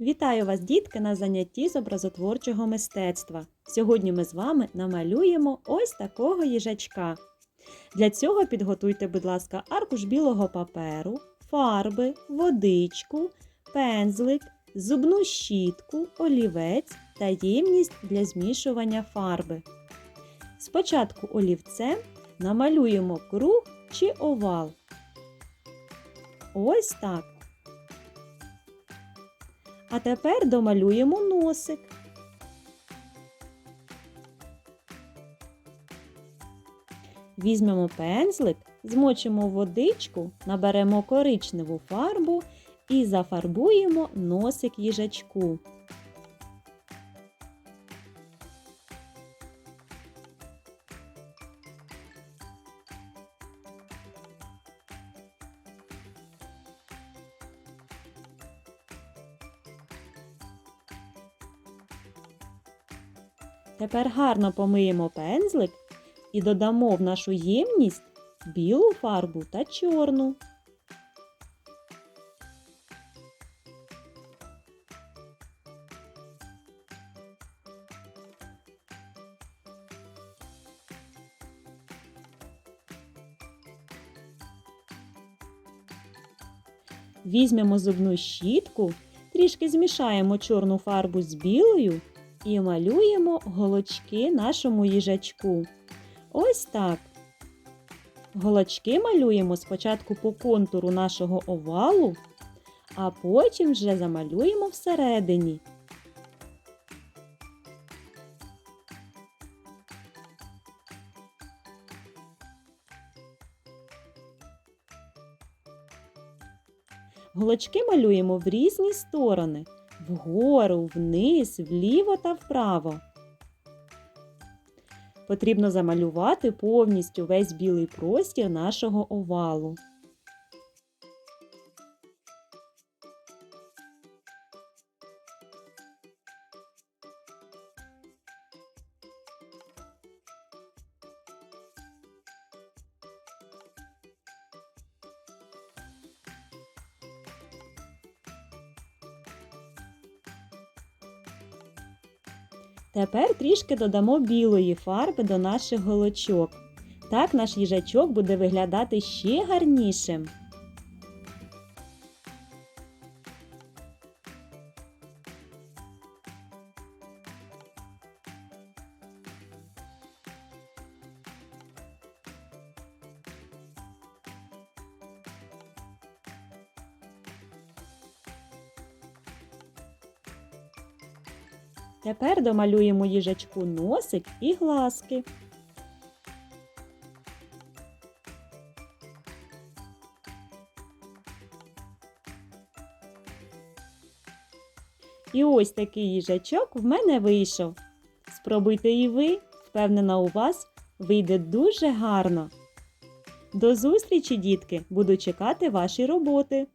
Вітаю вас, дітки, на занятті з образотворчого мистецтва. Сьогодні ми з вами намалюємо ось такого їжачка. Для цього підготуйте, будь ласка, аркуш білого паперу, фарби, водичку, пензлик, зубну щітку, олівець та ємність для змішування фарби. Спочатку олівцем намалюємо круг чи овал. Ось так. А тепер домалюємо носик. Візьмемо пензлик, змочимо водичку, наберемо коричневу фарбу і зафарбуємо носик їжачку. Тепер гарно помиємо пензлик і додамо в нашу ємність білу фарбу та чорну. Візьмемо зубну щітку, трішки змішаємо чорну фарбу з білою і малюємо голочки нашому їжачку. Ось так. Голочки малюємо спочатку по контуру нашого овалу, а потім вже замалюємо всередині. Голочки малюємо в різні сторони вгору, вниз, вліво та вправо. Потрібно замалювати повністю весь білий простір нашого овалу. Тепер трішки додамо білої фарби до наших голочок. Так наш їжачок буде виглядати ще гарнішим. Тепер домалюємо їжачку носик і глазки. І ось такий їжачок в мене вийшов. Спробуйте і ви, впевнена, у вас вийде дуже гарно. До зустрічі, дітки! Буду чекати ваші роботи.